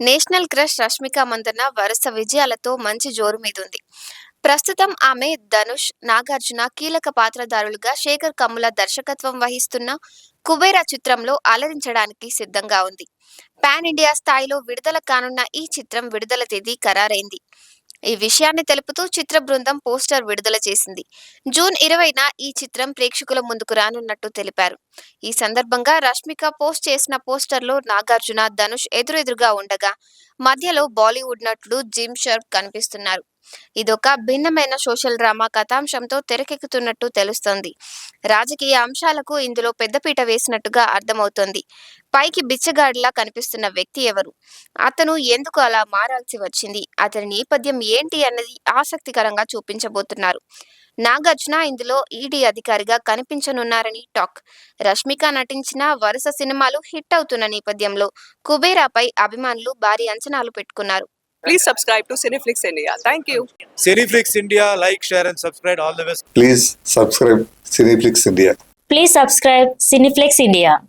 National crush Rashmika Mandanna వరుస విజయాలతో మంచి జోరు మీదుంది. ప్రస్తుతం ఆమె ధనుష్ నాగార్జున కీలక పాత్రధారులుగా శేఖర్ కమ్ముల దర్శకత్వం వహిస్తున్న కుబేరా చిత్రంలో అలరించడానికి సిద్ధంగా ఉంది. పాన్ ఇండియా స్థాయిలో విడుదల కానున్న ఈ చిత్రం విడుదల తేదీ ఖరారైంది. ఈ విషయాన్ని తెలుపుతూ చిత్ర బృందం పోస్టర్ విడుదల చేసింది. జూన్ ఇరవైన ఈ చిత్రం ప్రేక్షకుల ముందుకు రానున్నట్టు తెలిపారు. ఈ సందర్భంగా రష్మిక పోస్ట్ చేసిన పోస్టర్లో నాగార్జున ధనుష్ ఎదురెదురుగా ఉండగా మధ్యలో బాలీవుడ్ నటుడు జిమ్ షర్ప్ కనిపిస్తున్నారు. ఇదొక భిన్నమైన సోషల్ డ్రామా కథాంశంతో తెరకెక్కుతున్నట్టు తెలుస్తోంది. రాజకీయ అంశాలకు ఇందులో పెద్దపీట వేసినట్టుగా అర్థమవుతోంది పైకి బిచ్చగాడిలా కనిపిస్తున్న వ్యక్తి ఎవరు అతను ఎందుకు అలా మారాల్సి వచ్చింది అతని నేపథ్యం ఏంటి అన్నది ఆసక్తికరంగా చూపించబోతున్నారు నాగార్జున ఇందులో ఈడీ అధికారిగా కనిపించనున్నారని టాక్ రష్మిక నటించిన వరుస సినిమాలు హిట్ అవుతున్న నేపథ్యంలో కుబేరాపై అభిమానులు భారీ అంచనాలు పెట్టుకున్నారు Please subscribe to Cineflix India. Thank you. Cineflix India, like, share, and subscribe. All the best. Please subscribe Cineflix India. Please subscribe Cineflex India.